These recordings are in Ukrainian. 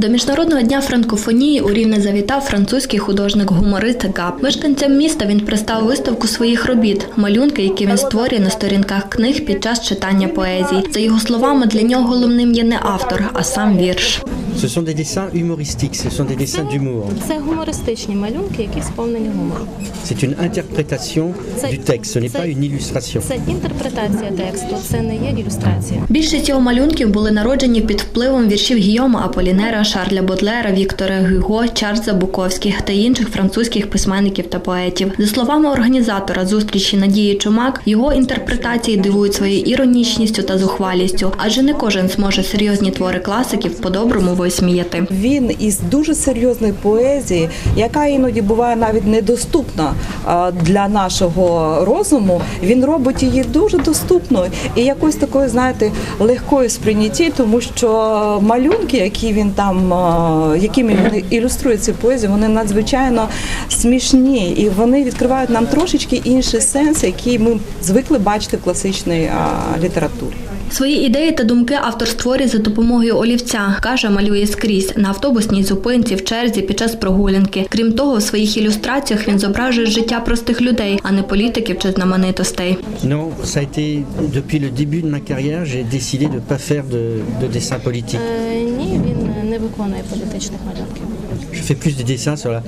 До міжнародного дня франкофонії у Рівне завітав французький художник-гуморист Габ. Мешканцям міста він представив виставку своїх робіт, малюнки, які він створює на сторінках книг під час читання поезії. За його словами, для нього головним є не автор, а сам вірш. Ce sont des dessins humoristiques, ce sont des dessins d'humour. Це гумористичні малюнки, які сповнені гумору. C'est une interprétation du texte, ce n'est pas une illustration. Це інтерпретація тексту, це не є ілюстрація. Більшість його малюнків були народжені під впливом віршів Гійома Аполінера, Шарля Бодлера, Віктора Гюго, Чарльза Буковських та інших французьких письменників та поетів. За словами організатора зустрічі Надії Чумак, його інтерпретації дивують своєю іронічністю та зухвалістю, адже не кожен зможе серйозні твори класиків по-доброму висміяти. Він із дуже серйозної поезії, яка іноді буває навіть недоступна для нашого розуму. Він робить її дуже доступною і якось такою, знаєте, легкою сприйнятті, тому що малюнки, які він там, якими він ілюструє цю поезію, вони надзвичайно смішні і вони відкривають нам трошечки інший сенс, який ми звикли бачити в класичній літературі. Свої ідеї та думки автор створює за допомогою олівця. каже, малює скрізь на автобусній зупинці, в черзі під час прогулянки. Крім того, в своїх ілюстраціях він зображує життя простих людей, а не політиків чи знаменитостей. Ну, це depuis le début de ma carrière, j'ai décidé de pas faire de, de dessin politique. Е, ні, не виконує політичних малюнків. Je fais plus de dessins sur la,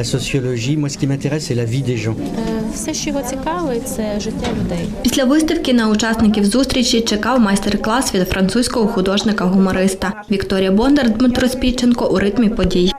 la sociologie. Moi, ce qui m'intéresse, c'est la vie des gens. Е, все, що його цікавить, це життя людей. Після виставки на учасників зустрічі чекав майстер-клас від французького художника-гумориста Вікторія Бондар, Дмитро Спіченко у ритмі подій.